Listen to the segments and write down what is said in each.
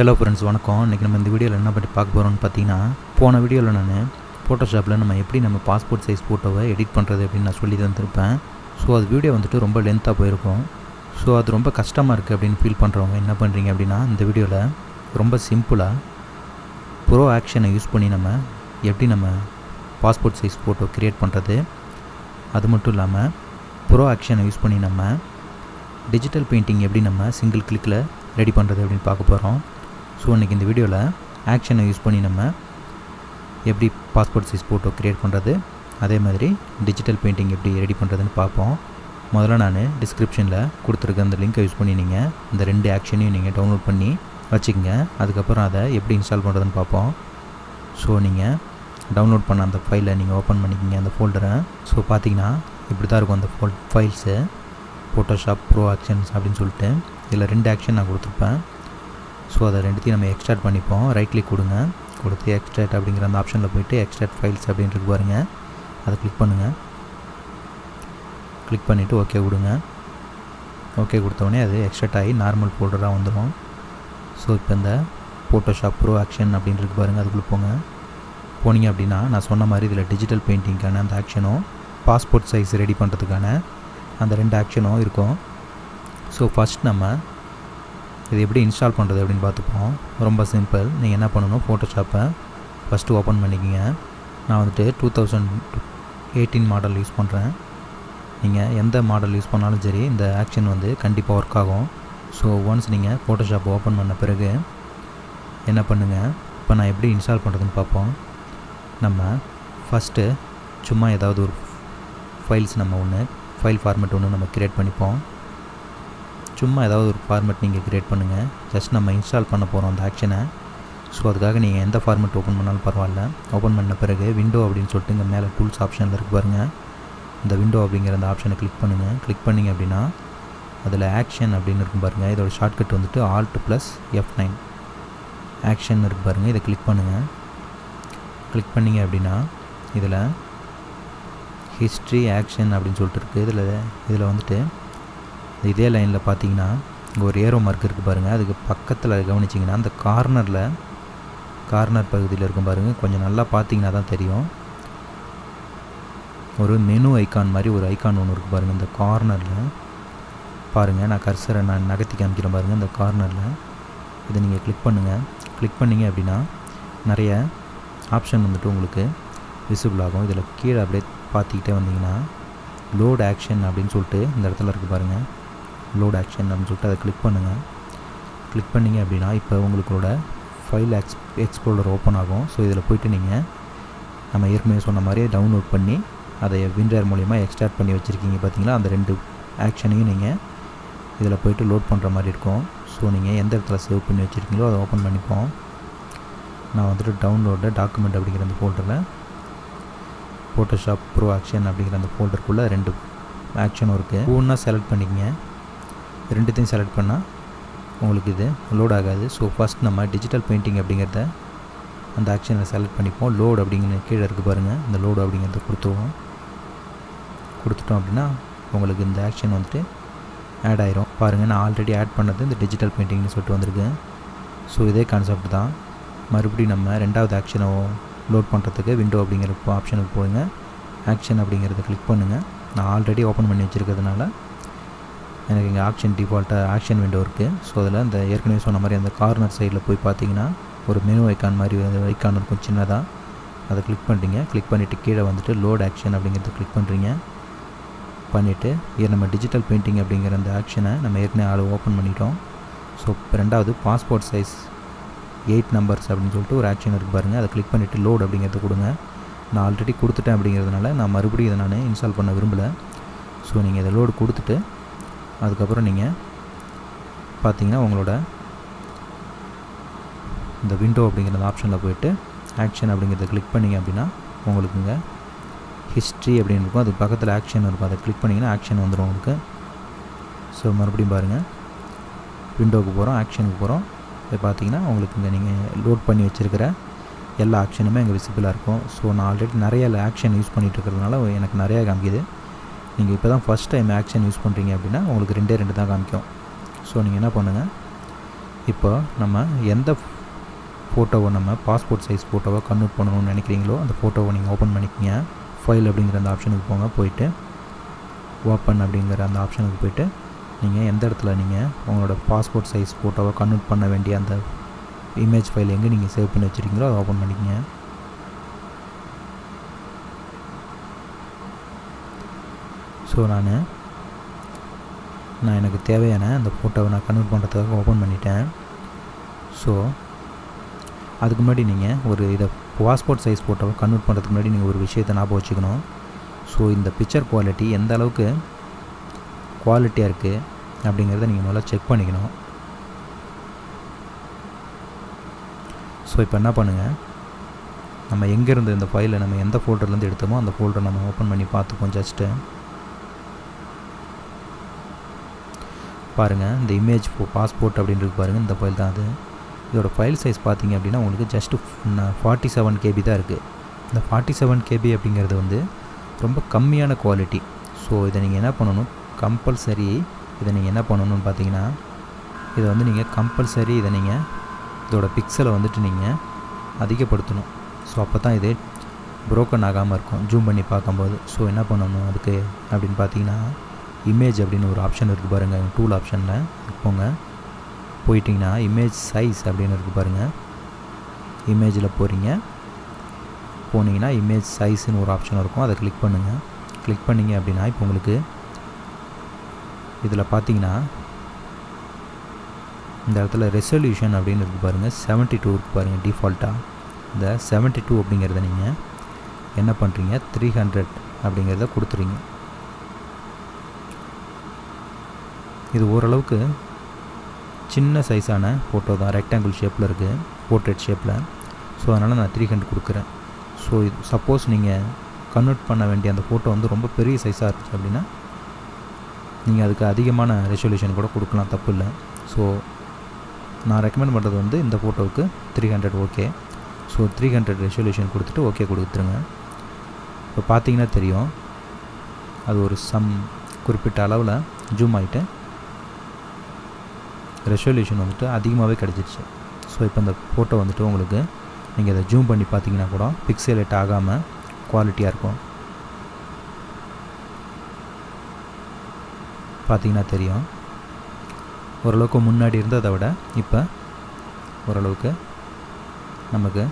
Hello friends வணக்கம். இன்றைக்கி நம்ம இந்த வீடியோவில் என்ன பற்றி பார்க்க போகிறோம்னு பார்த்தீங்கன்னா போன வீடியோவில் நான் ஃபோட்டோஷாப்பில் நம்ம எப்படி நம்ம பாஸ்போர்ட் சைஸ் ஃபோட்டோவை எடிட் பண்ணுறது அப்படின்னு நான் சொல்லி தந்திருப்பேன். ஸோ அது வீடியோ வந்துட்டு ரொம்ப லென்த்தாக போயிருக்கும். ஸோ அது ரொம்ப கஷ்டமாக இருக்குது அப்படின்னு ஃபீல் பண்ணுறவங்க என்ன பண்ணுறீங்க அப்படின்னா இந்த வீடியோவில் ரொம்ப சிம்பிளாக ப்ரோ ஆக்ஷனை யூஸ் பண்ணி நம்ம எப்படி நம்ம பாஸ்போர்ட் சைஸ் ஃபோட்டோ க்ரியேட் பண்ணுறது அது மட்டும் இல்லாமல் ப்ரோ ஆக்ஷனை யூஸ் பண்ணி நம்ம டிஜிட்டல் பெயிண்டிங் எப்படி நம்ம சிங்கிள் கிளிக்கில் ரெடி பண்ணுறது அப்படின்னு பார்க்க போகிறோம் ஸோ இன்றைக்கி இந்த வீடியோவில் ஆக்ஷனை யூஸ் பண்ணி நம்ம எப்படி பாஸ்போர்ட் சைஸ் ஃபோட்டோ க்ரியேட் பண்ணுறது அதே மாதிரி டிஜிட்டல் பெயிண்டிங் எப்படி ரெடி பண்ணுறதுன்னு பார்ப்போம். முதல்ல நான் டிஸ்கிரிப்ஷனில் கொடுத்துருக்க அந்த லிங்க்கை யூஸ் பண்ணி நீங்கள் இந்த ரெண்டு ஆக்ஷனையும் நீங்கள் டவுன்லோட் பண்ணி வச்சுக்கோங்க. அதுக்கப்புறம் அதை எப்படி இன்ஸ்டால் பண்ணுறதுன்னு பார்ப்போம். ஸோ நீங்கள் டவுன்லோட் பண்ண அந்த ஃபைலை நீங்கள் ஓப்பன் பண்ணிக்கிங்க அந்த ஃபோல்டரை ஸோ பார்த்தீங்கன்னா இப்படி தான் இருக்கும் அந்த ஃபோல் ஃபைல்ஸு ஃபோட்டோஷாப் ப்ரோ ஆக்ஷன்ஸ் அப்படின்னு சொல்லிட்டு இதில் ரெண்டு ஆக்ஷன் நான் கொடுத்துருப்பேன். ஸோ அதை ரெண்டுத்தையும் நம்ம எக்ஸ்ட்ராக்ட் பண்ணிப்போம். ரைட் கிளிக் கொடுங்க. கொடுத்து எக்ஸ்ட்ராக்ட் அப்படிங்கிற அந்த ஆப்ஷனில் போயிட்டு எக்ஸ்ட்ராக்ட் ஃபைல்ஸ் அப்படின்ட்டு பாருங்க. அதை கிளிக் பண்ணுங்கள் கிளிக் பண்ணிவிட்டு ஓகே கொடுங்க. ஓகே கொடுத்தோடனே அது எக்ஸ்ட்ராக்ட் ஆகி நார்மல் ஃபோல்டராக வந்துடும் ஸோ இப்போ இந்த ஃபோட்டோஷாப் ப்ரோ ஆக்ஷன் அப்படின்னு பாருங்கள் அதுக்குள்ளே போங்க. போனீங்க அப்படின்னா நான் சொன்ன மாதிரி இதில் டிஜிட்டல் பெயிண்டிங்க்கான அந்த ஆக்ஷனும் பாஸ்போர்ட் சைஸ் ரெடி பண்ணுறதுக்கான அந்த ரெண்டு ஆக்ஷனும் இருக்கும். ஸோ ஃபஸ்ட் நம்ம இது எப்படி இன்ஸ்டால் பண்ணுறது அப்படின்னு பார்த்துப்போம். ரொம்ப சிம்பிள் நீங்கள் என்ன பண்ணணும்? ஃபோட்டோஷாப்பை ஃபஸ்ட்டு ஓப்பன் பண்ணிக்கிங்க. நான் வந்துட்டு two thousand eighteen model use பண்ணுறேன் நீங்கள் எந்த மாடல் யூஸ் பண்ணாலும் சரி இந்த ஆக்ஷன் வந்து கண்டிப்பாக ஒர்க் ஆகும். ஸோ ஒன்ஸ் நீங்கள் ஃபோட்டோஷாப் ஓப்பன் பண்ண பிறகு என்ன பண்ணுங்கள் இப்போ நான் எப்படி இன்ஸ்டால் பண்ணுறதுன்னு பார்ப்போம். நம்ம ஃபஸ்ட்டு சும்மா ஏதாவது ஒரு ஃபைல்ஸ் நம்ம ஒன்று ஃபைல் ஃபார்மேட் ஒன்று நம்ம க்ரியேட் பண்ணிப்போம். சும்மா ஏதாவது ஒரு ஃபார்மெட் நீங்கள் க்ரியேட் பண்ணுங்கள் ஜஸ்ட் நம்ம இன்ஸ்டால் பண்ண போகிறோம் அந்த ஆக்ஷனை ஸோ அதுக்காக நீங்கள் எந்த ஃபார்மெட் ஓப்பன் பண்ணாலும் பரவாயில்ல. ஓப்பன் பண்ண பிறகு விண்டோ அப்படின்னு சொல்லிட்டு இங்கே மேலே டூல்ஸ் ஆப்ஷனில் இருக்கு பாருங்கள் இந்த விண்டோ அப்படிங்கிற அந்த ஆப்ஷனை கிளிக் பண்ணுங்கள் கிளிக் பண்ணிங்க அப்படின்னா அதில் ஆக்ஷன் அப்படின்னு இருக்கும் பாருங்கள் இதோட ஷார்ட்கட் வந்துட்டு Alt plus F nine action இருக்கு பாருங்கள் இதை கிளிக் பண்ணுங்கள் கிளிக் பண்ணிங்க அப்படின்னா இதில் ஹிஸ்ட்ரி ஆக்ஷன் அப்படின்னு சொல்லிட்டு இருக்குது இதில் இதில் வந்துட்டு இதே லைனில் பார்த்தீங்கன்னா இங்கே ஒரு ஏரோ மார்க் இருக்குது பாருங்கள் அதுக்கு பக்கத்தில் கவனிச்சிங்கன்னா அந்த கார்னரில் கார்னர் பகுதியில் இருக்கும் பாருங்கள் கொஞ்சம் நல்லா பார்த்தீங்கன்னா தான் தெரியும். ஒரு மெனு ஐக்கான் மாதிரி ஒரு ஐக்கான் ஒன்று இருக்குது பாருங்கள் இந்த கார்னரில் பாருங்கள் நான் கர்சரை நான் நகர்த்தி காமிக்கிறேன் பாருங்கள் இந்த கார்னரில் இதை நீங்கள் கிளிக் பண்ணுங்கள் கிளிக் பண்ணிங்க அப்படின்னா நிறைய ஆப்ஷன் வந்துட்டு உங்களுக்கு விசிபிள் ஆகும். இதில் கீழே அப்படியே பார்த்துக்கிட்டே வந்தீங்கன்னா லோட் ஆக்ஷன் அப்படின்னு சொல்லிட்டு இந்த இடத்துல இருக்குது பாருங்கள் லோட் ஆக்ஷன் அப்படின்னு சொல்லிட்டு அதை கிளிக் பண்ணுங்கள் கிளிக் பண்ணிங்க அப்படின்னா இப்போ உங்களுக்கோட ஃபைல் எக்ஸ் எக்ஸ்ப்ளோரர் ஓப்பன் ஆகும். ஸோ இதில் போயிட்டு நீங்கள் நம்ம ஏற்கனவே சொன்ன மாதிரியே டவுன்லோட் பண்ணி அதை விண்டர் மூலிமா எக்ஸ்ட்ராக்ட் பண்ணி வச்சுருக்கீங்க பார்த்தீங்களா அந்த ரெண்டு ஆக்ஷனையும் நீங்கள் இதில் போயிட்டு லோட் பண்ணுற மாதிரி இருக்கும். ஸோ நீங்கள் எந்த இடத்துல சேவ் பண்ணி வச்சுருக்கீங்களோ அதை ஓப்பன் பண்ணிப்போம். நான் வந்துட்டு டவுன்லோட டாக்குமெண்ட் அப்படிங்கிற அந்த ஃபோல்டரில் ஃபோட்டோஷாப் ப்ரோ ஆக்ஷன் அப்படிங்கிற அந்த ஃபோல்டருக்குள்ளே ரெண்டு ஆக்ஷனும் இருக்குது ஒன்றா செலக்ட் பண்ணிக்கங்க. ரெண்டுத்தையும் செலக்ட் பண்ணால் உங்களுக்கு இது லோட் ஆகாது. ஸோ ஃபஸ்ட் நம்ம டிஜிட்டல் பெயிண்டிங் அப்படிங்கிறத அந்த ஆக்ஷனை செலக்ட் பண்ணிப்போம். லோடு அப்படிங்கிற கீழே இருக்குது பாருங்கள் இந்த லோடு அப்படிங்கிறத கொடுத்துருவோம். கொடுத்துட்டோம் அப்படின்னா உங்களுக்கு இந்த ஆக்ஷன் வந்துட்டு ஆட் ஆயிரும். பாருங்கள் நான் ஆல்ரெடி ஆட் பண்ணது இந்த டிஜிட்டல் பெயிண்டிங்னு சொல்லிட்டு வந்திருக்கேன் ஸோ இதே கான்செப்ட் தான். மறுபடியும் நம்ம ரெண்டாவது ஆக்ஷனை லோட் பண்ணுறதுக்கு விண்டோ அப்படிங்கிற ஆப்ஷனுக்கு போயிங்க ஆக்ஷன் அப்படிங்கிறத கிளிக் பண்ணுங்கள் நான் ஆல்ரெடி ஓப்பன் பண்ணி வச்சுருக்கிறதுனால எனக்கு இங்கே ஆக்ஷன் டிஃபால்ட்டாக ஆக்ஷன் விண்டோ இருக்குது ஸோ அதில் அந்த ஏற்கனவே சொன்ன மாதிரி அந்த கார்னர் சைடில் போய் பார்த்தீங்கன்னா ஒரு மெனு ஐக்கான் மாதிரி ஐக்கான் இருக்கும் சின்னதாக அதை கிளிக் பண்ணுறீங்க கிளிக் பண்ணிவிட்டு கீழே வந்துட்டு லோட் ஆக்ஷன் அப்படிங்கிறத கிளிக் பண்ணுறீங்க பண்ணிவிட்டு இது நம்ம டிஜிட்டல் பெயிண்டிங் அப்படிங்கிற அந்த ஆக்ஷனை நம்ம ஏற்கனவே ஆள் ஓப்பன் பண்ணிட்டோம். ஸோ ரெண்டாவது பாஸ்போர்ட் சைஸ் எயிட் நம்பர்ஸ் அப்படின்னு சொல்லிட்டு ஒரு ஆக்ஷன் இருக்குது பாருங்கள் அதை கிளிக் பண்ணிவிட்டு லோட் அப்படிங்கிறத கொடுங்க. நான் ஆல்ரெடி கொடுத்துட்டேன் அப்படிங்கிறதுனால நான் மறுபடியும் இதை நான் இன்ஸ்டால் பண்ண விரும்பலை. ஸோ நீங்கள் இதை லோடு கொடுத்துட்டு அதுக்கப்புறம் நீங்கள் பார்த்தீங்கன்னா உங்களோட இந்த விண்டோ அப்படிங்கிற அந்த ஆப்ஷனில் போயிட்டு ஆக்ஷன் அப்படிங்கிறத கிளிக் பண்ணிங்க அப்படின்னா உங்களுக்கு இங்கே ஹிஸ்ட்ரி அப்படின்னு இருக்கும். அதுக்கு பக்கத்தில் ஆக்ஷன் இருக்கும். அதை கிளிக் பண்ணிங்கன்னா ஆக்ஷன் வந்துடும் உங்களுக்கு. ஸோ மறுபடியும் பாருங்கள் விண்டோவுக்கு போகிறோம் ஆக்ஷனுக்கு போகிறோம் இப்போ பார்த்தீங்கன்னா உங்களுக்கு இங்கே நீங்கள் லோட் பண்ணி வச்சுருக்கிற எல்லா ஆக்ஷனுமே இங்கே விசிபிளாக இருக்கும். ஸோ நான் ஆல்ரெடி நிறைய ஆக்ஷன் யூஸ் பண்ணிகிட்டு இருக்கிறதுனால எனக்கு நிறையா காமிக்குது. நீங்கள் இப்போ தான் ஃபஸ்ட் டைம் ஆக்ஷன் யூஸ் பண்ணுறீங்க அப்படின்னா உங்களுக்கு ரெண்டே ரெண்டு தான் காமிக்கும். ஸோ நீங்கள் என்ன பண்ணுங்கள் இப்போ நம்ம எந்த ஃபோட்டோவை நம்ம பாஸ்போர்ட் சைஸ் ஃபோட்டோவை கன்வெர்ட் பண்ணணும்னு நினைக்கிறீங்களோ அந்த ஃபோட்டோவை நீங்கள் ஓப்பன் பண்ணிக்கிங்க. ஃபைல் அப்படிங்கிற அந்த ஆப்ஷனுக்கு போங்க போயிட்டு ஓப்பன் அப்படிங்கிற அந்த ஆப்ஷனுக்கு போயிட்டு நீங்கள் எந்த இடத்துல நீங்கள் உங்களோட பாஸ்போர்ட் சைஸ் ஃபோட்டோவை கன்வெர்ட் பண்ண வேண்டிய அந்த இமேஜ் ஃபைல் எங்கே நீங்கள் சேவ் பண்ணி வச்சுருக்கீங்களோ அதை ஓப்பன் பண்ணிக்கங்க. ஸோ நான். நான் எனக்கு தேவையான அந்த ஃபோட்டோவை நான் கன்வெர்ட் பண்ணுறதுக்காக ஓப்பன் பண்ணிட்டேன். ஸோ அதுக்கு முன்னாடி நீங்கள் ஒரு இதை பாஸ்போர்ட் சைஸ் ஃபோட்டோவை கன்வெர்ட் பண்ணுறதுக்கு முன்னாடி நீங்கள் ஒரு விஷயத்தை ஞாபகம் வச்சுக்கணும். ஸோ இந்த பிக்சர் குவாலிட்டி எந்த அளவுக்கு குவாலிட்டியாக இருக்குது அப்படிங்கிறத நீங்கள் முதல்ல செக் பண்ணிக்கணும். ஸோ இப்போ என்ன பண்ணுங்கள் நம்ம எங்கேருந்து இந்த ஃபைலை நம்ம எந்த ஃபோல்டர்லேருந்து எடுத்தோமோ அந்த ஃபோல்டரை நம்ம ஓப்பன் பண்ணி பார்த்துப்போம் ஜஸ்ட்டு பாருங்கள் இந்த இமேஜ் பாஸ்போர்ட் அப்படின்றது பாருங்கள் இந்த ஃபைல் தான் அது. இதோட ஃபைல் சைஸ் பார்த்தீங்க அப்படின்னா உங்களுக்கு ஜஸ்ட்டு ஃபார்ட்டி செவன் கேபி தான் இருக்குது இந்த ஃபார்ட்டி செவன் கேபி அப்படிங்கிறது வந்து ரொம்ப கம்மியான குவாலிட்டி ஸோ இதை நீங்கள் என்ன பண்ணணும்? கம்பல்சரி இதை நீங்கள் என்ன பண்ணணும்னு பார்த்தீங்கன்னா இதை வந்து நீங்கள் கம்பல்சரி இதை நீங்கள் இதோட பிக்சலை வந்துட்டு நீங்கள் அதிகப்படுத்தணும். ஸோ அப்போ தான் இது புரோக்கன் ஆகாமல் இருக்கும். ஜூம் பண்ணி பார்க்கும்போது. ஸோ என்ன பண்ணணும் அதுக்கு அப்படின்னு பார்த்தீங்கன்னா இமேஜ் அப்படின்னு ஒரு ஆப்ஷன் இருக்குது பாருங்கள் டூல் ஆப்ஷனில் போங்க. போயிட்டிங்கன்னா இமேஜ் சைஸ் அப்படின்னு இருக்குது பாருங்கள் இமேஜில் போகிறீங்க போனீங்கன்னா இமேஜ் சைஸ்னு ஒரு ஆப்ஷன் இருக்கும். அதை கிளிக் பண்ணுங்கள் கிளிக் பண்ணிங்க அப்படின்னா இப்போ உங்களுக்கு இதில் பார்த்தீங்கன்னா இந்த இடத்துல ரெசல்யூஷன் அப்படின்னு இருக்குது பாருங்கள் செவன்ட்டி டூ இருக்குது பாருங்கள் டிஃபால்ட்டாக இந்த செவன்ட்டி டூ அப்படிங்கிறத நீங்கள் என்ன பண்ணுறீங்க த்ரீ ஹண்ட்ரட் அப்படிங்கிறத கொடுத்துறீங்க. இது ஓரளவுக்கு சின்ன சைஸான ஃபோட்டோ தான். ரெக்டாங்கிள் ஷேப்பில் இருக்குது போர்ட்ரேட் ஷேப்பில் ஸோ அதனால் நான் த்ரீ ஹண்ட்ரட் கொடுக்குறேன். ஸோ இது சப்போஸ் நீங்கள் கன்வெர்ட் பண்ண வேண்டிய அந்த ஃபோட்டோ வந்து ரொம்ப பெரிய சைஸாக இருந்துச்சு அப்படின்னா நீங்கள் அதுக்கு அதிகமான ரெசல்யூஷன் கூட கொடுக்கலாம். தப்பு இல்லை. ஸோ நான் ரெக்கமெண்ட் பண்ணுறது வந்து இந்த ஃபோட்டோவுக்கு three hundred okay so three hundred resolution கொடுத்துட்டு ஓகே கொடுத்துருங்க. இப்போ பார்த்தீங்கன்னா தெரியும். அது ஒரு சம் குறிப்பிட்ட அளவில் ஜூம் ஆகிட்டு ரெசல்யூஷன் வந்துட்டு அதிகமாகவே கிடச்சிருச்சு. ஸோ இப்போ இந்த ஃபோட்டோ வந்துட்டு உங்களுக்கு நீங்கள் இதை ஜூம் பண்ணி பார்த்தீங்கன்னா கூட பிக்சலேட் ஆகாமல் குவாலிட்டியாக இருக்கும். பார்த்தீங்கன்னா தெரியும். ஓரளவுக்கு முன்னாடி இருந்ததை விட இப்போ ஓரளவுக்கு நமக்கு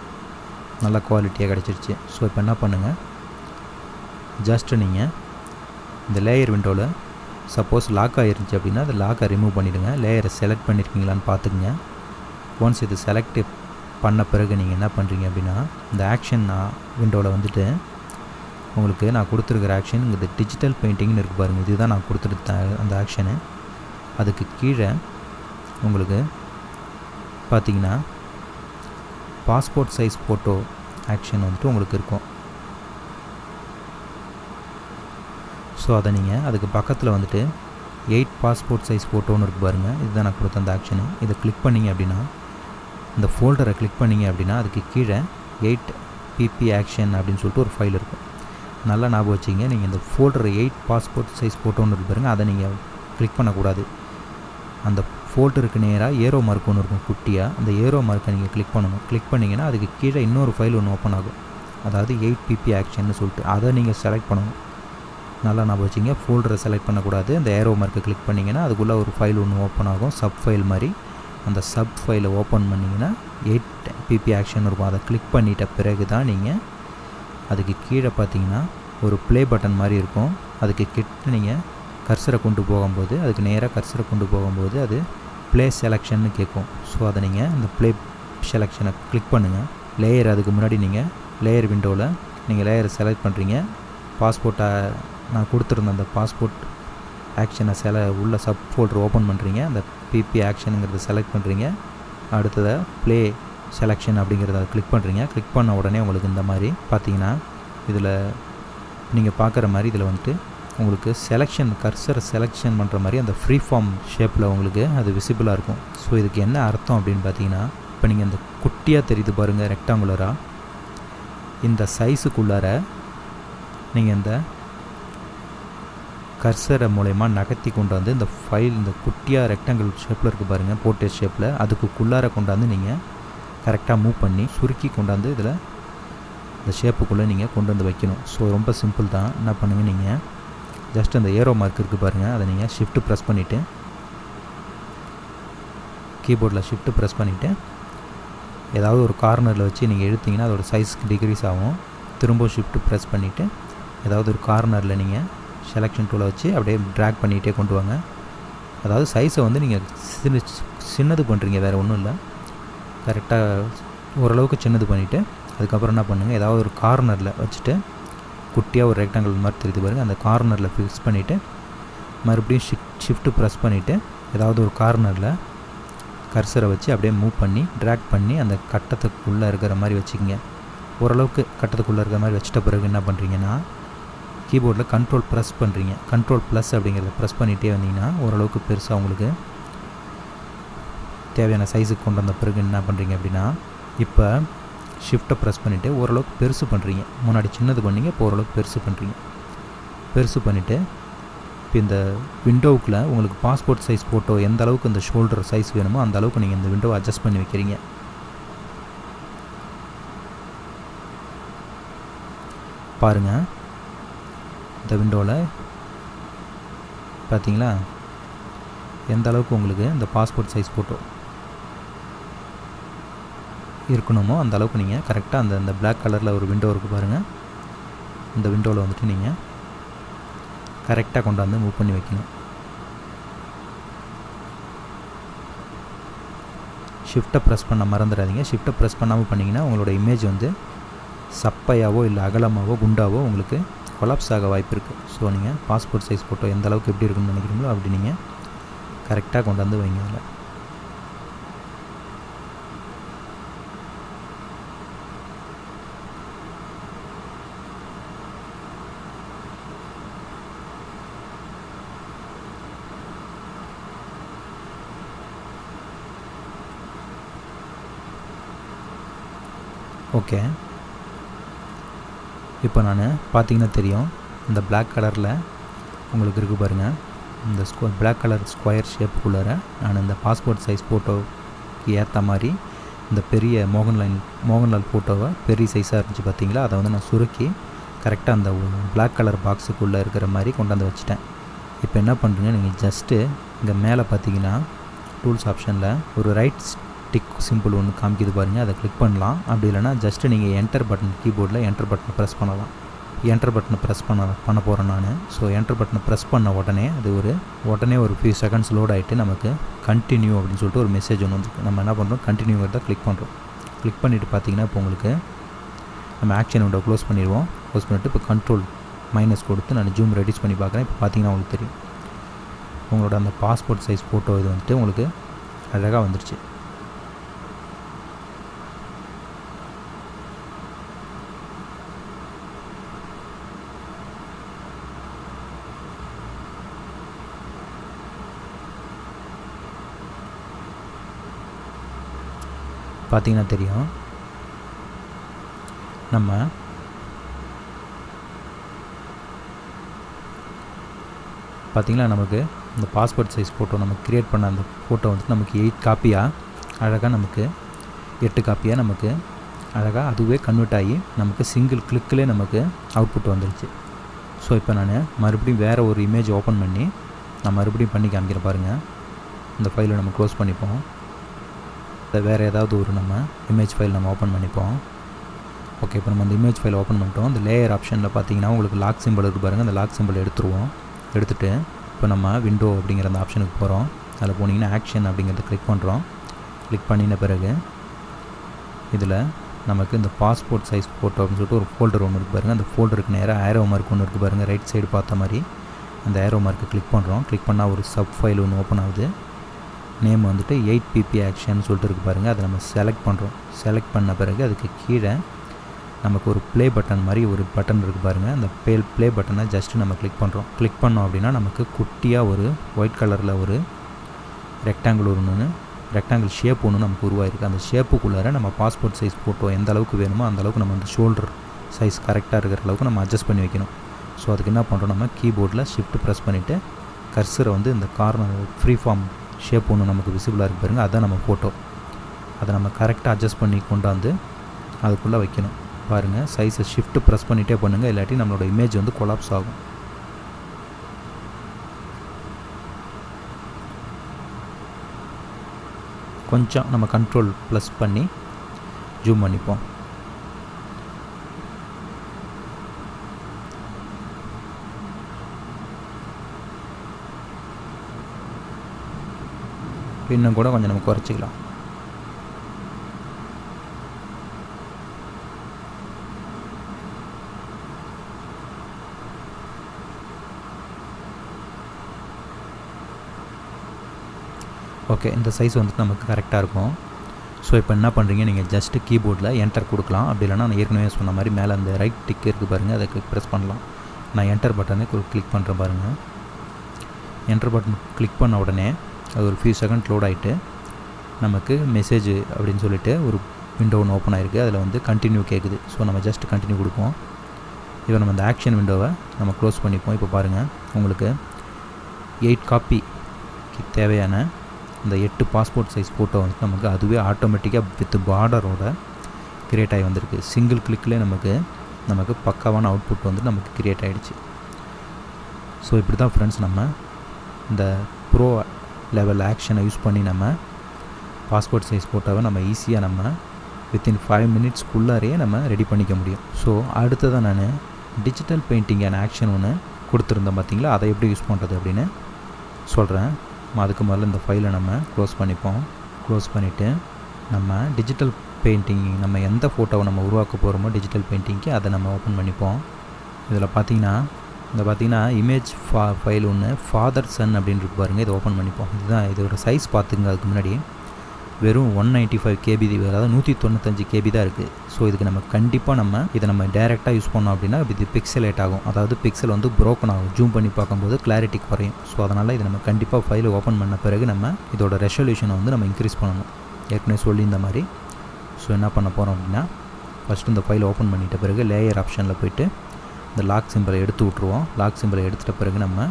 நல்ல குவாலிட்டியாக கிடச்சிருச்சு. ஸோ இப்போ என்ன பண்ணுங்கள் ஜஸ்ட்டு நீங்கள் இந்த லேயர் விண்டோவில் சப்போஸ் லாக் ஆகிருந்துச்சு அப்படின்னா அந்த லாக்கை ரிமூவ் பண்ணிவிடுங்க லேயரை செலக்ட் பண்ணியிருக்கீங்களான்னு பார்த்துக்குங்க. ஒன்ஸ் இது செலக்ட் பண்ண பிறகு நீங்கள் என்ன பண்ணுறீங்க அப்படின்னா இந்த ஆக்ஷன் விண்டோவில் வந்துட்டு உங்களுக்கு நான் கொடுத்துருக்குற ஆக்ஷன் இந்த டிஜிட்டல் பெயிண்டிங்னு இருக்குது பாருங்கள் இதுதான் நான் கொடுத்துருத்த அந்த ஆக்ஷனு அதுக்கு கீழே உங்களுக்கு பார்த்தீங்கன்னா பாஸ்போர்ட் சைஸ் ஃபோட்டோ ஆக்ஷன் வந்துட்டு உங்களுக்கு இருக்கும். ஸோ அதை நீங்கள் அதுக்கு பக்கத்தில் வந்துட்டு எயிட் பாஸ்போர்ட் சைஸ் ஃபோட்டோன்னு இருக்கு பாருங்கள் இதுதான் நான் கொடுத்த அந்த ஆக்ஷனு இதை கிளிக் பண்ணிங்க அப்படின்னா இந்த ஃபோல்டரை கிளிக் பண்ணிங்க அப்படின்னா அதுக்கு கீழே எயிட் பிபி ஆக்ஷன் அப்படின்னு சொல்லிட்டு ஒரு ஃபைல் இருக்கும். நல்லா ஞாபகம் வச்சிங்க. நீங்கள் இந்த ஃபோல்டர் எயிட் பாஸ்போர்ட் சைஸ் ஃபோட்டோன்னு இருக்கு பாருங்கள் அதை நீங்கள் கிளிக் பண்ணக்கூடாது. அந்த ஃபோல்டருக்கு நேராக ஏரோ மார்க் ஒன்று இருக்கும் குட்டியாக அந்த ஏரோ மார்க்கை நீங்கள் கிளிக் பண்ணணும். கிளிக் பண்ணிங்கன்னா அதுக்கு கீழே இன்னொரு ஃபைல் ஒன்று ஓப்பன் ஆகும். அதாவது எயிட் பிபி ஆக்ஷன்னு சொல்லிட்டு. அதை நீங்கள் செலக்ட் பண்ணணும். நல்லா ஞாபகம் வச்சிங்க ஃபோல்டரை செலக்ட் பண்ணக்கூடாது. அந்த ஏரோ மார்க்கை கிளிக் பண்ணிங்கன்னா அதுக்குள்ளே ஒரு ஃபைல் ஒன்று ஓப்பன் ஆகும். சப் ஃபைல் மாதிரி. அந்த சப் ஃபைலை ஓப்பன் பண்ணிங்கன்னா எயிட் பிபி ஆக்ஷன் இருக்கும். அதை கிளிக் பண்ணிட்ட பிறகு தான் நீங்கள் அதுக்கு கீழே பார்த்தீங்கன்னா ஒரு ப்ளே பட்டன் மாதிரி இருக்கும். அதுக்கு கிட்ட நீங்கள் கர்சரை கொண்டு போகும்போது அதுக்கு நேராக கர்சரை கொண்டு போகும்போது அது ப்ளே செலெக்ஷன்னு கேட்கும். ஸோ அதை நீங்கள் அந்த ப்ளே செலெக்ஷனை கிளிக் பண்ணுங்கள் லேயர் அதுக்கு முன்னாடி நீங்கள் லேயர் விண்டோவில் நீங்கள் லேயரை செலக்ட் பண்ணுறீங்க பாஸ்போர்ட்டை நான் கொடுத்துருந்த அந்த பாஸ்போர்ட் ஆக்ஷனை செல உள்ள சப் ஃபோல்டர் ஓப்பன் பண்ணுறீங்க அந்த பிபி ஆக்ஷனுங்கிறத செலக்ட் பண்ணுறீங்க அடுத்ததை ப்ளே செலெக்ஷன் அப்படிங்கிறத கிளிக் பண்ணுறீங்க கிளிக் பண்ண உடனே உங்களுக்கு இந்த மாதிரி பார்த்தீங்கன்னா இதில் நீங்கள் பார்க்குற மாதிரி இதில் வந்துட்டு உங்களுக்கு செலெக்ஷன் கர்சரை செலெக்ஷன் பண்ணுற மாதிரி அந்த ஃப்ரீ ஃபார்ம் ஷேப்பில் உங்களுக்கு அது விசிபிளாக இருக்கும். ஸோ இதுக்கு என்ன அர்த்தம் அப்படின்னு பார்த்தீங்கன்னா இப்போ நீங்கள் இந்த குட்டியாக தெரியுது பாருங்கள் ரெக்டாங்குலராக இந்த சைஸுக்குள்ளார நீங்கள் இந்த கர்சரை மூலயமா நகர்த்தி கொண்டாந்து இந்த ஃபைல் இந்த குட்டியாக ரெக்டாங்கிள் ஷேப்பில் இருக்குது பாருங்கள் போர்ட்ரேட் ஷேப்பில் அதுக்குள்ளார கொண்டாந்து நீங்கள் கரெக்டாக மூவ் பண்ணி சுருக்கி கொண்டாந்து இதில் இந்த ஷேப்புக்குள்ளே நீங்கள் கொண்டு வந்து வைக்கணும். ஸோ ரொம்ப சிம்பிள் தான். என்ன பண்ணுங்கள் நீங்கள் ஜஸ்ட் அந்த ஏரோ மார்க் இருக்குது பாருங்கள் அதை நீங்கள் ஷிஃப்ட்டு ப்ரெஸ் பண்ணிவிட்டு கீபோர்டில் ஷிஃப்ட்டு ப்ரெஸ் பண்ணிவிட்டு ஏதாவது ஒரு கார்னரில் வச்சு நீங்கள் எடுத்தீங்கன்னா அதோடய சைஸ் டிக்ரீஸ் ஆகும். திரும்ப ஷிஃப்ட்டு ப்ரெஸ் பண்ணிவிட்டு ஏதாவது ஒரு கார்னரில் நீங்கள் செலெக்ஷன் டூலை வச்சு அப்படியே ட்ராக் பண்ணிகிட்டே கொண்டு வாங்க. அதாவது சைஸை வந்து நீங்கள் சின்ன சின்னது பண்ணுறீங்க வேறு ஒன்றும் இல்லை. கரெக்டாக ஓரளவுக்கு சின்னது பண்ணிவிட்டு அதுக்கப்புறம் என்ன பண்ணுங்கள் ஏதாவது ஒரு கார்னரில் வச்சுட்டு குட்டியாக ஒரு ரெக்டாங்கிள் மாதிரி தெரியுது பாருங்கள் அந்த கார்னரில் ஃபிக்ஸ் பண்ணிவிட்டு மறுபடியும் ஷிஃப்ட் ஷிஃப்ட்டு ப்ரெஸ் பண்ணிவிட்டு ஏதாவது ஒரு கார்னரில் கர்சரை வச்சு அப்படியே மூவ் பண்ணி ட்ராக் பண்ணி அந்த கட்டத்துக்குள்ளே இருக்கிற மாதிரி வச்சுக்கிங்க. ஓரளவுக்கு கட்டத்துக்குள்ளே இருக்கிற மாதிரி வச்சிட்ட பிறகு என்ன பண்ணுறீங்கன்னா கீபோர்டில் கண்ட்ரோல் ப்ரெஸ் பண்ணுறீங்க கண்ட்ரோல் ப்ளஸ் அப்படிங்கிறத ப்ரெஸ் பண்ணிகிட்டே வந்தீங்கன்னா ஓரளவுக்கு பெருசாக உங்களுக்கு தேவையான சைஸுக்கு கொண்டு வந்த பிறகு என்ன பண்ணுறீங்க அப்படின்னா இப்போ ஷிஃப்ட்டை ப்ரெஸ் பண்ணிவிட்டு ஓரளவுக்கு பெருசு பண்ணுறீங்க முன்னாடி சின்னது பண்ணிங்க இப்போ ஓரளவுக்கு பெருசு பண்ணுறீங்க பெருசு பண்ணிவிட்டு இப்போ இந்த விண்டோவுக்குள்ளே உங்களுக்கு பாஸ்போர்ட் சைஸ் ஃபோட்டோ எந்த அளவுக்கு இந்த ஷோல்டர் சைஸ் வேணுமோ அந்த அளவுக்கு நீங்கள் இந்த விண்டோவை அட்ஜஸ்ட் பண்ணி வைக்கிறீங்க. பாருங்கள் இந்த விண்டோவில் பார்த்தீங்களா எந்த அளவுக்கு உங்களுக்கு இந்த பாஸ்போர்ட் சைஸ் ஃபோட்டோ இருக்கணுமோ அந்த அளவுக்கு நீங்கள் கரெக்டாக அந்த அந்த பிளாக் கலரில் ஒரு விண்டோ இருக்குது பாருங்கள் இந்த விண்டோவில் வந்துட்டு நீங்கள் கரெக்டாக கொண்டாந்து மூவ் பண்ணி வைக்கணும். ஷிஃப்ட்டை ப்ரெஸ் பண்ண மறந்துடாதீங்க. ஷிஃப்ட்டை ப்ரெஸ் பண்ணாமல் பண்ணிங்கன்னா உங்களோட இமேஜ் வந்து சப்பையாவோ இல்லை அகலமாகவோ குண்டாவோ உங்களுக்கு கொலாப்ஸ் ஆக வாய்ப்பு இருக்குது ஸோ நீங்கள் பாஸ்போர்ட் சைஸ் ஃபோட்டோ எந்த அளவுக்கு எப்படி இருக்குன்னு நினைக்கிறீங்களோ அப்படி நீங்கள் கரெக்டாக கொண்டாந்து வைங்க அதில். ஓகே இப்போ நான் பார்த்தீங்கன்னா தெரியும் இந்த பிளாக் கலரில் உங்களுக்கு இருக்குது பாருங்கள் இந்த ஸ்கொ பிளாக் கலர் ஸ்கொயர் ஷேப்புக்குள்ளார நான் இந்த பாஸ்போர்ட் சைஸ் ஃபோட்டோக்கு ஏற்ற மாதிரி இந்த பெரிய மோகன்லால் மோகன்லால் ஃபோட்டோவை பெரிய சைஸாக இருந்துச்சு பார்த்தீங்களா? அதை வந்து நான் சுருக்கி கரெக்டாக அந்த பிளாக் கலர் பாக்ஸுக்குள்ளே இருக்கிற மாதிரி கொண்டாந்து வச்சுட்டேன். இப்போ என்ன பண்ணுறீங்க நீங்கள் ஜஸ்ட்டு இங்கே மேலே பார்த்தீங்கன்னா டூல்ஸ் ஆப்ஷனில் ஒரு ரைட் டிக் சிம்பிள் ஒன்று காமிக்குது பாருங்கள் அதை கிளிக் பண்ணலாம். அப்படி இல்லைனா ஜஸ்ட்டு நீங்கள் என்டர் பட்டன் கீபோர்டில் என்டர் பட்டனை ப்ரெஸ் பண்ணலாம். என்டர் பட்டனை ப்ரெஸ் பண்ண பண்ண போகிறேன் நான். ஸோ என்டர் பட்டனை ப்ரெஸ் பண்ண உடனே அது ஒரு உடனே ஒரு ஃபியூ செகண்ட்ஸ் லோட் ஆகிட்டு நமக்கு கண்டினியூ அப்படின்னு சொல்லிட்டு ஒரு மெசேஜ் ஒன்று வந்துருக்கு. நம்ம என்ன பண்ணுறோம் கண்டினியூங்கிறத கிளிக் பண்ணுறோம் கிளிக் பண்ணிவிட்டு பார்த்தீங்கன்னா இப்போ உங்களுக்கு நம்ம ஆக்ஷன் விண்டோ க்ளோஸ் பண்ணிடுவோம். க்ளோஸ் பண்ணிவிட்டு இப்போ கண்ட்ரோல் மைனஸ் கொடுத்து நான் ஜூம் ரெடியூஸ் பண்ணி பார்க்குறேன். இப்போ பார்த்தீங்கன்னா உங்களுக்கு தெரியும். உங்களோட அந்த பாஸ்போர்ட் சைஸ் ஃபோட்டோ இது வந்துட்டு உங்களுக்கு அழகாக வந்துருச்சு. பார்த்தீங்கன்னா தெரியும். நம்ம பார்த்திங்களா நமக்கு இந்த பாஸ்போர்ட் சைஸ் ஃபோட்டோ நம்ம க்ரியேட் பண்ண அந்த ஃபோட்டோ வந்து நமக்கு எயிட் காப்பியாக அழகாக நமக்கு எட்டு காப்பியாக நமக்கு அழகாக அதுவே கன்வெர்ட் ஆகி நமக்கு சிங்கிள் கிளிக்கிலே நமக்கு அவுட்புட் வந்துருச்சு. ஸோ இப்போ நான் மறுபடியும் வேறு ஒரு இமேஜ் ஓப்பன் பண்ணி நான் மறுபடியும் பண்ணி காமிக்கிறேன் பாருங்கள் இந்த ஃபைலை நம்ம க்ளோஸ் பண்ணிப்போம். வேறு ஏதாவது ஒரு நம்ம இமேஜ் ஃபைல் நம்ம ஓப்பன் பண்ணிப்போம். ஓகே இப்போ நம்ம அந்த இமேஜ் ஃபைல் ஓப்பன் பண்ணிட்டோம். அந்த லேயர் ஆப்ஷனில் பார்த்தீங்கன்னா உங்களுக்கு லாக் சிம்பிள் இருக்குது பாருங்கள் அந்த லாக் சிம்பிள் எடுத்துருவோம். எடுத்துகிட்டு இப்போ நம்ம விண்டோ அப்படிங்கிற அந்த ஆப்ஷனுக்கு போகிறோம் அதில் போனீங்கன்னா ஆக்ஷன் அப்படிங்கிறத கிளிக் பண்ணுறோம் கிளிக் பண்ணின பிறகு இதில் நமக்கு இந்த பாஸ்போர்ட் சைஸ் ஃபோட்டோ அப்படின்னு சொல்லிட்டு ஒரு ஃபோல்டர் ஒன்று இருக்குது பாருங்கள் அந்த ஃபோல்டருக்கு நேராக ஏரோ மார்க் ஒன்று இருக்குது பாருங்கள் ரைட் சைடு பார்த்த மாதிரி அந்த ஏரோ மார்க்கை கிளிக் பண்ணுறோம் கிளிக் பண்ணால் ஒரு சப் ஃபைல் ஒன்று ஓப்பன் ஆகுது. நேம் வந்துட்டு எயிட் பிபி ஆக்ஷன் சொல்லிட்டு இருக்குது பாருங்கள் அதை நம்ம செலக்ட் பண்ணுறோம் செலக்ட் பண்ண பிறகு அதுக்கு கீழே நமக்கு ஒரு ப்ளே பட்டன் மாதிரி ஒரு பட்டன் இருக்குது பாருங்கள் அந்த ப்ளே ப்ளே பட்டனை ஜஸ்ட்டு நம்ம கிளிக் பண்ணுறோம் கிளிக் பண்ணோம் அப்படின்னா நமக்கு குட்டியாக ஒரு ஒயிட் கலரில் ஒரு ரெக்டாங்கிள் ஒன்று ரெக்டாங்கிள் ஷேப் ஒன்று நமக்கு உருவாயிருக்கு. அந்த ஷேப்புக்குள்ளார நம்ம பாஸ்போர்ட் சைஸ் ஃபோட்டோ எந்த அளவுக்கு வேணுமோ அந்த அளவுக்கு நம்ம அந்த ஷோல்டர் சைஸ் கரெக்டாக இருக்கிற அளவுக்கு நம்ம அட்ஜஸ்ட் பண்ணி வைக்கணும். ஸோ அதுக்கு என்ன பண்ணுறோம் நம்ம கீபோர்டில் ஷிஃப்ட் ப்ரெஸ் பண்ணிவிட்டு கர்சரை வந்து இந்த கார்னர் ஃப்ரீ ஃபார்ம் ஷேப் ஒன்று நமக்கு விசிபிளாக இருக்கு பாருங்கள் அதுதான் நம்ம ஃபோட்டோ அதை நம்ம கரெக்டாக அட்ஜஸ்ட் பண்ணி கொண்டாந்து அதுக்குள்ளே வைக்கணும். பாருங்கள் சைஸை ஷிஃப்ட் ப்ரெஸ் பண்ணிகிட்டே பண்ணுங்கள் இல்லாட்டி நம்மளோட இமேஜ் வந்து கொலாப்ஸ் ஆகும். கொஞ்சம் நம்ம கண்ட்ரோல் ப்ளஸ் பண்ணி ஜூம் பண்ணிப்போம். இன்னும் கூட கொஞ்சம் நம்ம குறைச்சிக்கலாம். ஓகே இந்த சைஸ் வந்துட்டு நமக்கு கரெக்டாக இருக்கும். ஸோ இப்போ என்ன பண்ணுறீங்க நீங்கள் ஜஸ்ட்டு கீபோர்டில் என்டர் கொடுக்கலாம். அப்படி இல்லைனா நான் ஏற்கனவே சொன்ன மாதிரி மேலே அந்த ரைட் டிக் இருக்குது பாருங்கள் அதை கிளிக் ப்ரெஸ் பண்ணலாம். நான் என்டர் பட்டனை கிளிக் பண்ணுறேன் பாருங்கள் என்டர் பட்டன் கிளிக் பண்ண உடனே அது ஒரு ஃபியூ செகண்ட் லோட் ஆகிட்டு நமக்கு மெசேஜ் அப்படின்னு சொல்லிட்டு ஒரு விண்டோ ஒன்று ஓப்பன் ஆகிருக்கு அதில் வந்து கண்டினியூ கேட்குது ஸோ நம்ம ஜஸ்ட் கண்டினியூ கொடுப்போம். இப்போ நம்ம அந்த ஆக்ஷன் விண்டோவை நம்ம க்ளோஸ் பண்ணிப்போம். இப்போ பாருங்கள் உங்களுக்கு எயிட் காப்பிக்கு தேவையான இந்த எட்டு பாஸ்போர்ட் சைஸ் ஃபோட்டோ வந்து நமக்கு அதுவே ஆட்டோமேட்டிக்காக வித் பார்டரோட க்ரியேட் ஆகி வந்திருக்கு. சிங்கிள் கிளிக்லேயே நமக்கு நமக்கு பக்காவான அவுட்புட் வந்து நமக்கு க்ரியேட் ஆகிடுச்சு ஸோ இப்படி தான் ஃப்ரெண்ட்ஸ் நம்ம இந்த ப்ரோ லெவல் ஆக்ஷனை யூஸ் பண்ணி நம்ம பாஸ்போர்ட் சைஸ் ஃபோட்டோவை நம்ம ஈஸியாக நம்ம வித்தின் ஃபைவ் மினிட்ஸ்க்குள்ளாரையே நம்ம ரெடி பண்ணிக்க முடியும். ஸோ அடுத்ததான் நான் டிஜிட்டல் பெயிண்டிங்கான ஆக்ஷன் ஒன்று கொடுத்துருந்தேன் பார்த்தீங்களா அதை எப்படி யூஸ் பண்ணுறது அப்படின்னு சொல்கிறேன் அதுக்கு முதல்ல இந்த ஃபைலை நம்ம க்ளோஸ் பண்ணிப்போம். க்ளோஸ் பண்ணிவிட்டு நம்ம டிஜிட்டல் பெயிண்டிங் நம்ம எந்த ஃபோட்டோவை நம்ம உருவாக்க போகிறோமோ டிஜிட்டல் பெயிண்டிங்க்கு அதை நம்ம ஓப்பன் பண்ணிப்போம். இதில் பார்த்தீங்கன்னா இந்த பார்த்தீங்கன்னா இமேஜ் ஃபா ஃபைல் ஒன்று ஃபாதர் சன் அப்படின்னு இருக்கு பாருங்கள் இதை ஓப்பன் பண்ணிப்போம். இதுதான் இதோட சைஸ் பார்த்துங்க அதுக்கு முன்னாடி. வெறும் ஒன் நைன்ட்டி ஃபைவ் கேபி அதாவது நூற்றி தொண்ணூத்தஞ்சு கேபி தான் இருக்குது ஸோ இதுக்கு நம்ம கண்டிப்பாக நம்ம இதை நம்ம டேரெக்டாக யூஸ் பண்ணோம் அப்படின்னா இது பிக்சலேட் ஆகும். அதாவது பிக்சல் வந்து ப்ரோக்கன் ஆகும். ஜூம் பண்ணி பார்க்கும்போது கிளாரிட்டி குறையும். ஸோ அதனால் இதை நம்ம கண்டிப்பாக ஃபைலை ஓப்பன் பண்ண பிறகு நம்ம இதோட ரெசல்யூஷனை வந்து நம்ம இன்க்ரீஸ் பண்ணணும். ஏற்கனவே சொல்லி இந்த மாதிரி. ஸோ என்ன பண்ண போகிறோம் அப்படின்னா ஃபஸ்ட்டு இந்த ஃபைலை ஓப்பன் பண்ணிட்ட பிறகு லேயர் ஆப்ஷனில் போயிட்டு இந்த லாக் சிம்பிளை எடுத்து விட்ருவோம் லாக் சிம்பிளை எடுத்துகிட்ட பிறகு நம்ம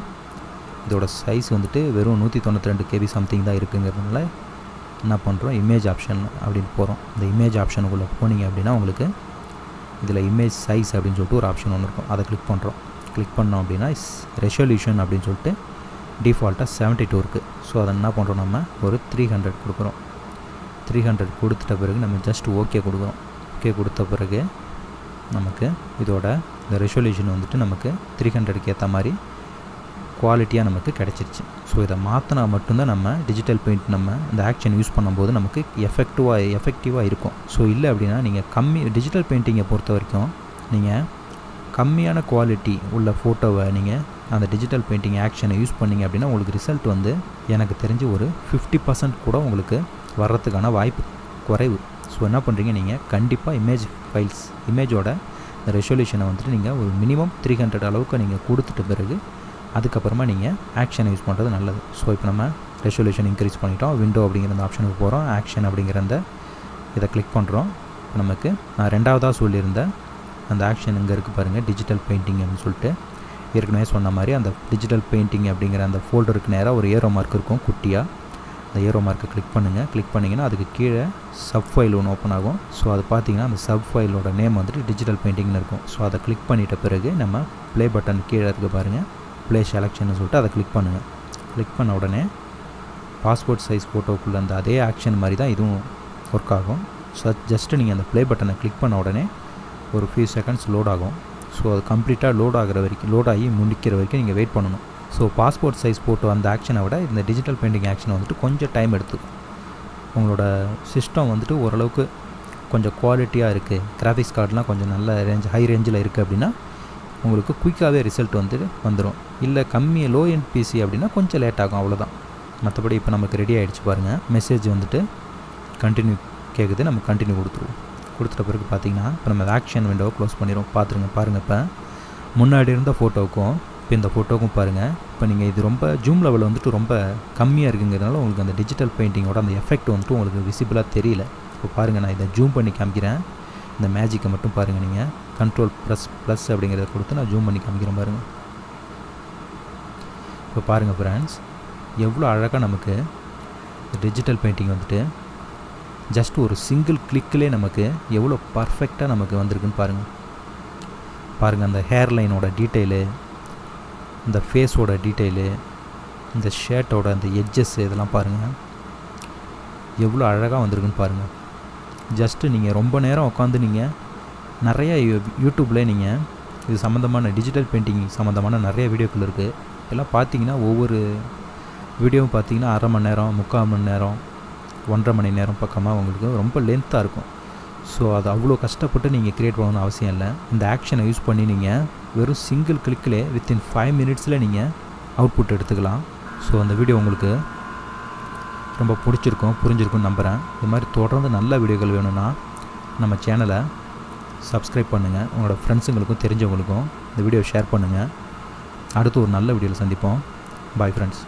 இதோட சைஸ் வந்துட்டு வெறும் நூற்றி தொண்ணூற்றி ரெண்டு கேபி சம்திங் தான் இருக்குங்கிறதுனால என்ன பண்ணுறோம் இமேஜ் ஆப்ஷன் அப்படின்னு போகிறோம் இந்த இமேஜ் ஆப்ஷனுக்குள்ளே போனீங்க அப்படின்னா உங்களுக்கு இதில் இமேஜ் சைஸ் அப்படின்னு சொல்லிட்டு ஒரு ஆப்ஷன் ஒன்று இருக்கும். அதை கிளிக் பண்ணுறோம் கிளிக் பண்ணோம் அப்படின்னா ரெசல்யூஷன் அப்படின்னு சொல்லிட்டு டிஃபால்ட்டாக செவன்ட்டி டூ இருக்குது ஸோ அதை என்ன பண்ணுறோம் நம்ம? ஒரு த்ரீ ஹண்ட்ரட் கொடுக்குறோம். த்ரீ ஹண்ட்ரட் கொடுத்துட்ட பிறகு நம்ம ஜஸ்ட் ஓகே கொடுக்குறோம். ஓகே கொடுத்த பிறகு நமக்கு இதோட இந்த ரெசல்யூஷன் வந்துட்டு நமக்கு த்ரீ ஹண்ட்ரடுக்கு ஏற்ற மாதிரி குவாலிட்டியாக நமக்கு கிடச்சிருச்சு. ஸோ இதை மாற்றினா மட்டும்தான் நம்ம டிஜிட்டல் பெயிண்ட் நம்ம இந்த ஆக்ஷன் யூஸ் பண்ணும்போது நமக்கு எஃபெக்டிவாக எஃபெக்டிவாக இருக்கும். ஸோ இல்லை அப்படின்னா நீங்கள் கம்மி டிஜிட்டல் பெயிண்டிங்கை பொறுத்த வரைக்கும் நீங்கள் கம்மியான குவாலிட்டி உள்ள ஃபோட்டோவை நீங்கள் அந்த டிஜிட்டல் பெயிண்டிங் ஆக்ஷனை யூஸ் பண்ணிங்க அப்படின்னா உங்களுக்கு ரிசல்ட் வந்து எனக்கு தெரிஞ்சு ஒரு ஃபிஃப்டி பர்சன்ட் கூட உங்களுக்கு வர்றதுக்கான வாய்ப்பு குறைவு. ஸோ என்ன பண்ணுறீங்க நீங்கள் கண்டிப்பாக இமேஜ் ஃபைல்ஸ் இமேஜோட இந்த ரெசல்யூஷனை வந்துட்டு நீங்கள் ஒரு மினிமம் த்ரீ ஹண்ட்ரட் அளவுக்கு நீங்கள் கொடுத்துட்ட பிறகு அதுக்கப்புறமா நீங்கள் ஆக்ஷன் யூஸ் பண்ணுறது நல்லது. ஸோ இப்போ நம்ம ரெசல்யூஷன் இன்க்ரீஸ் பண்ணிட்டோம். விண்டோ அப்படிங்கிற அந்த ஆப்ஷனுக்கு போகிறோம் ஆக்ஷன் அப்படிங்கிற அந்த இதை கிளிக் பண்ணுறோம் நமக்கு நான் ரெண்டாவதாக சொல்லியிருந்தேன் அந்த ஆக்ஷன் இங்கே இருக்குது பாருங்கள் டிஜிட்டல் பெயிண்டிங் அப்படின்னு சொல்லிட்டு. ஏற்கனவே சொன்ன மாதிரி அந்த டிஜிட்டல் பெயிண்டிங் அப்படிங்கிற அந்த ஃபோல்டருக்கு நேராக ஒரு ஏரோ மார்க் இருக்கும் குட்டியாக அந்த ஏரோ மார்க்கை கிளிக் பண்ணுங்கள் கிளிக் பண்ணிங்கன்னா அதுக்கு கீழே சப் ஃபைல் ஒன்று ஓப்பன் ஆகும். ஸோ அது பார்த்தீங்கன்னா அந்த சப் ஃபைலோட நேம் வந்துட்டு டிஜிட்டல் பெயிண்டிங்னு இருக்கும். ஸோ அதை கிளிக் பண்ணிட்ட பிறகு நம்ம ப்ளே பட்டன் கீழே இருக்க பாருங்கள் ப்ளே செலெக்ஷன் சொல்லிட்டு அதை கிளிக் பண்ணுங்கள் கிளிக் பண்ண உடனே பாஸ்போர்ட் சைஸ் ஃபோட்டோக்குள்ளே அந்த அதே ஆக்ஷன் மாதிரி தான் இதுவும் ஒர்க் ஆகும். ஸோ ஜஸ்ட்டு நீங்கள் அந்த ப்ளே பட்டனை கிளிக் பண்ண உடனே ஒரு ஃபியூ செகண்ட்ஸ் லோட் ஆகும். ஸோ அது கம்ப்ளீட்டாக லோட் ஆகிற வரைக்கும் லோட் ஆகி முடிக்கிற வரைக்கும் நீங்கள் வெயிட் பண்ணணும். ஸோ பாஸ்போர்ட் சைஸ் ஃபோட்டோ அந்த ஆக்ஷனை விட இந்த டிஜிட்டல் பெயிண்டிங் ஆக்ஷன் வந்துட்டு கொஞ்சம் டைம் எடுத்து உங்களோட சிஸ்டம் வந்துட்டு ஓரளவுக்கு கொஞ்சம் குவாலிட்டியாக இருக்குது கிராஃபிக்ஸ் கார்டெலாம் கொஞ்சம் நல்ல ரேஞ்ச் ஹை ரேஞ்சில் இருக்குது அப்படின்னா உங்களுக்கு குயிக்காகவே ரிசல்ட் வந்து வந்துடும் இல்லை கம்மி லோ எண்ட் பிசி அப்படின்னா கொஞ்சம் லேட் ஆகும் அவ்வளோதான் மற்றபடி இப்போ நமக்கு ரெடி ஆகிடுச்சு பாருங்கள் மெசேஜ் வந்துட்டு கண்டினியூ கேட்குது நம்ம கண்டினியூ கொடுத்துருவோம். கொடுத்துட்ட பிறகு பார்த்தீங்கன்னா இப்போ நம்ம ஆக்ஷன் விண்டோவை க்ளோஸ் பண்ணிடுவோம் பார்த்துருங்க பாருங்கள் இப்போ. முன்னாடி இருந்த ஃபோட்டோவுக்கும் இப்போ இந்த ஃபோட்டோவுக்கும் பாருங்கள் இப்போ நீங்கள் இது ரொம்ப ஜூம் லெவல் வந்துட்டு ரொம்ப கம்மியாக இருக்குங்கிறதுனால உங்களுக்கு அந்த டிஜிட்டல் பெயிண்டிங்கோட அந்த எஃபெக்ட் வந்துட்டு உங்களுக்கு விசிபிளாக தெரியல. இப்போ பாருங்கள் நான் இதை ஜூம் பண்ணி காமிக்கிறேன். இந்த மேஜிக்கை மட்டும் பாருங்கள் நீங்கள் கண்ட்ரோல் ப்ளஸ் ப்ளஸ் அப்படிங்கிறத கொடுத்து நான் ஜூம் பண்ணி காமிக்கிறேன் பாருங்கள் இப்போ பாருங்கள் ஃப்ரெண்ட்ஸ் எவ்வளோ அழகாக நமக்கு டிஜிட்டல் பெயிண்டிங் வந்துட்டு ஜஸ்ட் ஒரு சிங்கிள் கிளிக்கிலே நமக்கு எவ்வளோ பர்ஃபெக்டாக நமக்கு வந்திருக்குன்னு பாருங்கள் பாருங்கள் அந்த ஹேர் லைனோட டீட்டெயிலு இந்த ஃபேஸோட டீட்டெயிலு இந்த ஷர்ட்டோட அந்த எட்ஜஸ் இதெல்லாம் பாருங்கள் எவ்வளோ அழகாக வந்திருக்குன்னு பாருங்கள் ஜஸ்ட்டு நீங்கள் ரொம்ப நேரம் உட்காந்து நீங்கள் நிறைய யூடியூப்பில் நீங்கள் இது சம்மந்தமான டிஜிட்டல் பெயிண்டிங் சம்மந்தமான நிறைய வீடியோக்கள் இருக்குது எல்லாம் பார்த்தீங்கன்னா ஒவ்வொரு வீடியோவும் பார்த்தீங்கன்னா அரை மணி நேரம் முக்கால் மணி நேரம் ஒன்றரை மணி நேரம் பக்கமாக உங்களுக்கு ரொம்ப லென்த்தாக இருக்கும். ஸோ அது அவ்வளோ கஷ்டப்பட்டு நீங்கள் க்ரியேட் பண்ணணும்னு அவசியம் இல்லை. இந்த ஆக்ஷனை யூஸ் பண்ணி நீங்கள் வெறும் சிங்கிள் கிளிக்கில் வித்தின் ஃபைவ் மினிட்ஸில் நீங்கள் அவுட்புட் எடுத்துக்கலாம். ஸோ அந்த வீடியோ உங்களுக்கு ரொம்ப பிடிச்சிருக்கும் புரிஞ்சிருக்கும்னு நம்புகிறேன் இது மாதிரி தொடர்ந்து நல்ல வீடியோக்கள் வேணும்னா நம்ம சேனலை சப்ஸ்கிரைப் பண்ணுங்கள் உங்களோட ஃப்ரெண்ட்ஸுங்களுக்கும் தெரிஞ்சவங்களுக்கும் இந்த வீடியோ ஷேர் பண்ணுங்கள் அடுத்து ஒரு நல்ல வீடியோவில் சந்திப்போம். Bye friends